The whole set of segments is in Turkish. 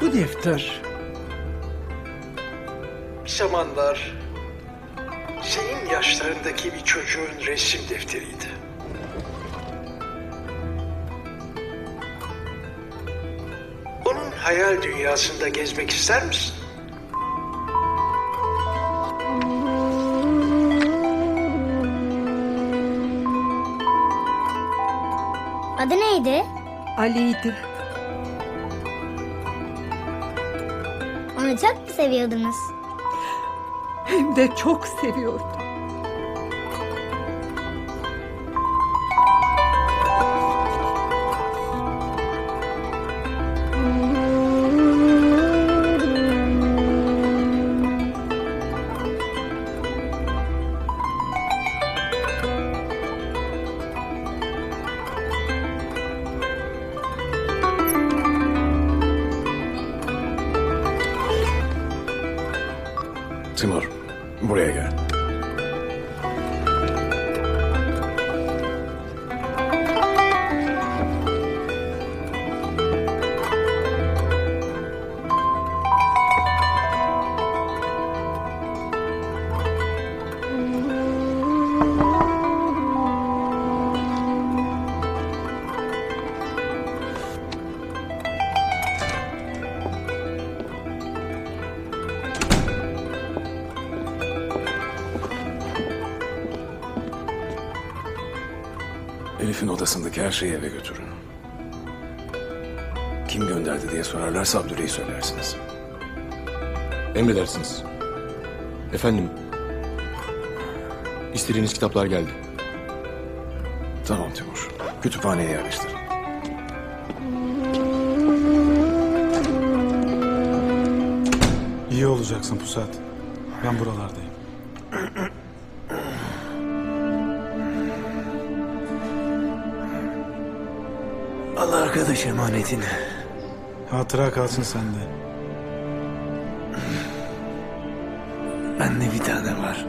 Bu defter bir zamanlar senin yaşlarındaki bir çocuğun resim defteriydi. Onun hayal dünyasında gezmek ister misin? Adı neydi? Ali'ydi. Çok mu seviyordunuz? Hem de çok seviyordu. Timur, buraya gel. Elif'in odasındaki her şeyi eve götürün. Kim gönderdi diye sorarlarsa Abdüley'i söylersiniz. Emredersiniz. Efendim, istediğiniz kitaplar geldi. Tamam Timur. Kütüphaneye yerleştir. İyi olacaksın Pusat. Ben buralardayım. Arkadaş emanetini. Hatıra kalsın sende. Bende bir tane var.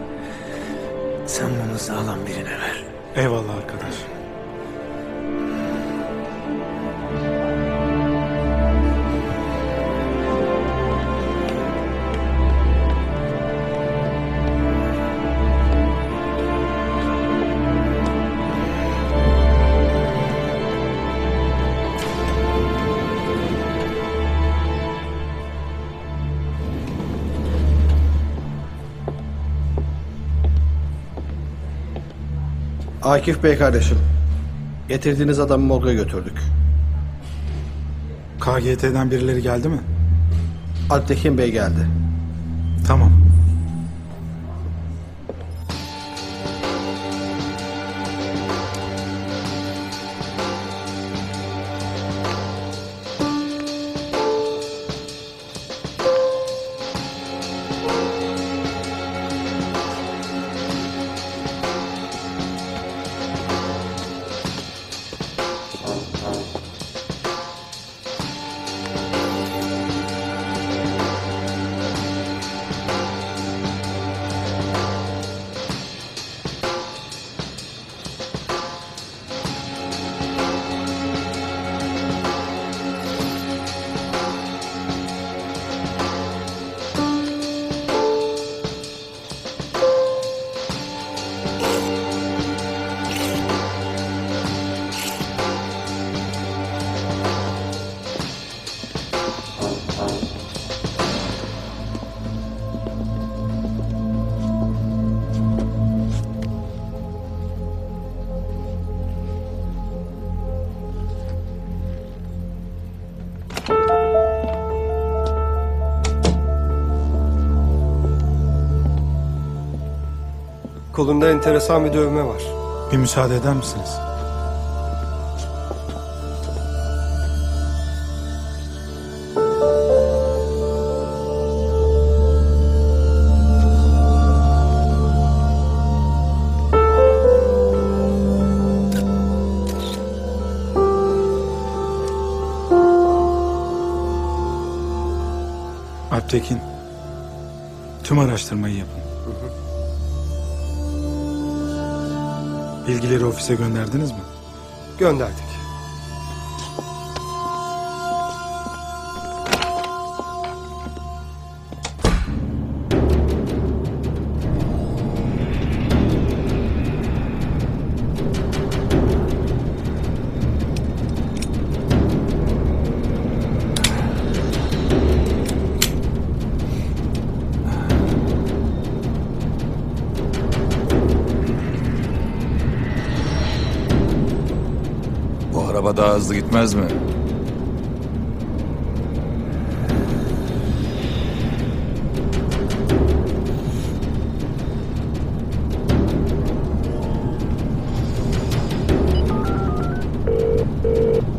Sen bunu sağlam birine ver. Eyvallah arkadaş. Akif Bey kardeşim. Getirdiğiniz adamı morga götürdük. KGT'den birileri geldi mi? Alptekin Bey geldi. Tamam. Kolunda enteresan bir dövme var. Bir müsaade eder misiniz? Alptekin, tüm araştırmayı yapın. Bilgileri ofise gönderdiniz mi? Gönderdik. Hızlı gitmez mi?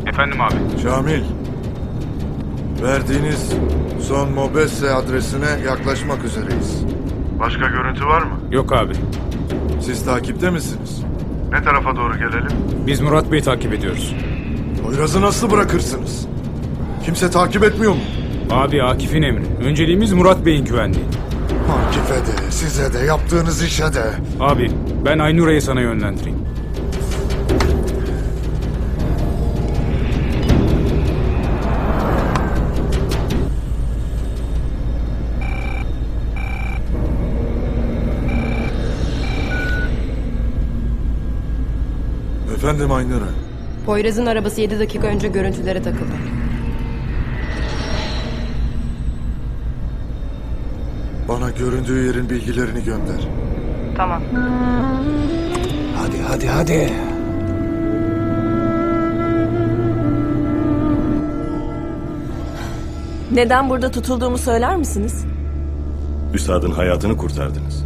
Efendim abi. Şamil. Verdiğiniz son Mobese adresine yaklaşmak üzereyiz. Başka görüntü var mı? Yok abi. Siz takipte misiniz? Ne tarafa doğru gelelim? Biz Murat Bey'i takip ediyoruz. Poyraz'ı nasıl bırakırsınız? Kimse takip etmiyor mu? Abi Akif'in emri. Önceliğimiz Murat Bey'in güvenliği. Akif'e de, size de, yaptığınız işe de. Abi ben Aynura'yı sana yönlendireyim. Efendim Aynur'a. Poyraz'ın arabası 7 dakika önce görüntülere takıldı. Bana göründüğü yerin bilgilerini gönder. Tamam. Hadi hadi hadi. Neden burada tutulduğumu söyler misiniz? Üstadın hayatını kurtardınız.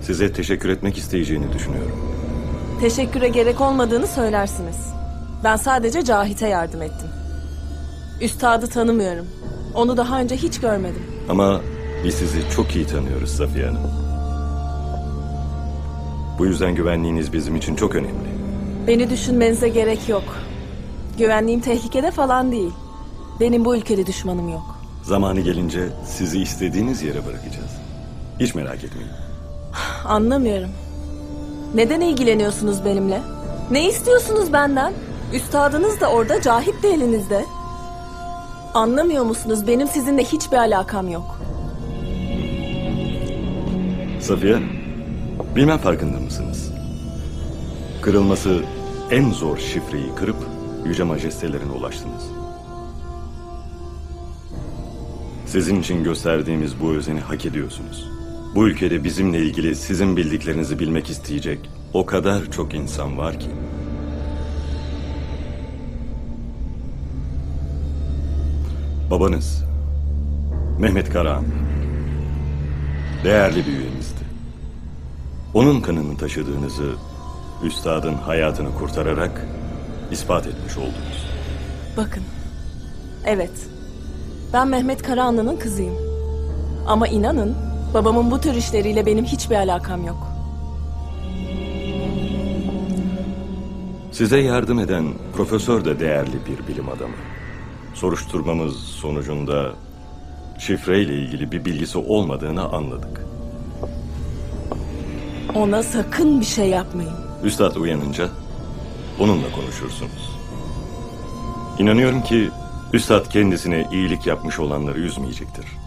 Size teşekkür etmek isteyeceğini düşünüyorum. Teşekküre gerek olmadığını söylersiniz. Ben sadece Cahit'e yardım ettim. Üstadı tanımıyorum. Onu daha önce hiç görmedim. Ama biz sizi çok iyi tanıyoruz Safiye Hanım. Bu yüzden güvenliğiniz bizim için çok önemli. Beni düşünmenize gerek yok. Güvenliğim tehlikede falan değil. Benim bu ülkede düşmanım yok. Zamanı gelince sizi istediğiniz yere bırakacağız. Hiç merak etmeyin. Anlamıyorum. Neden ilgileniyorsunuz benimle? Ne istiyorsunuz benden? Üstadınız da orada, Cahit de elinizde. Anlamıyor musunuz? Benim sizinle hiçbir alakam yok. Safiye bilmem farkında mısınız? Kırılması en zor şifreyi kırıp yüce majestelerine ulaştınız. Sizin için gösterdiğimiz bu özeni hak ediyorsunuz. Bu ülkede bizimle ilgili sizin bildiklerinizi bilmek isteyecek o kadar çok insan var ki. Babanız Mehmet Karahan değerli bir üyemizdi. Onun kanını taşıdığınızı üstadın hayatını kurtararak ispat etmiş oldunuz. Bakın. Evet. Ben Mehmet Karahanlı'nın kızıyım. Ama inanın babamın bu tür işleriyle benim hiçbir alakam yok. Size yardım eden profesör de değerli bir bilim adamı. Soruşturmamız sonucunda şifreyle ilgili bir bilgisi olmadığını anladık. Ona sakın bir şey yapmayın. Üstad uyanınca onunla konuşursunuz. İnanıyorum ki Üstad kendisine iyilik yapmış olanları üzmeyecektir.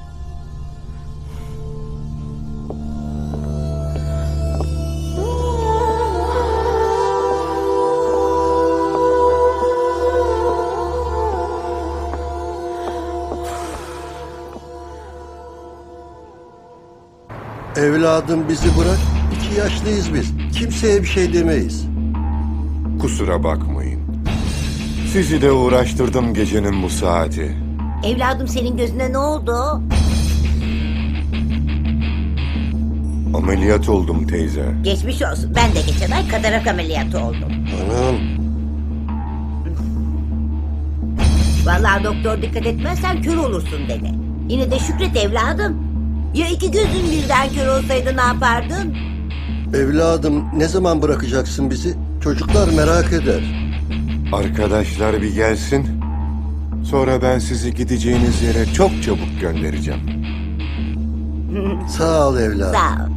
Evladım bizi bırak. İki yaşlıyız biz. Kimseye bir şey demeyiz. Kusura bakmayın. Sizi de uğraştırdım gecenin bu saati. Evladım senin gözüne ne oldu? Ameliyat oldum teyze. Geçmiş olsun. Ben de geçen ay katarak ameliyatı oldum. Anam. Vallahi doktor dikkat etmezsen kör olursun dedi. Yine de şükret evladım. Ya iki gözün birden kör olsaydı ne yapardın? Evladım ne zaman bırakacaksın bizi? Çocuklar merak eder. Arkadaşlar bir gelsin. Sonra ben sizi gideceğiniz yere çok çabuk göndereceğim. Sağ ol evladım. Sağ ol.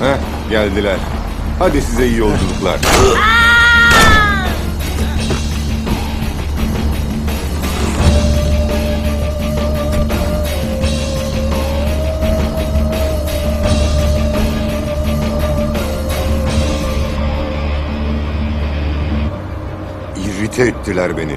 Heh, geldiler. Hadi size iyi yolculuklar. İrite ettiler beni.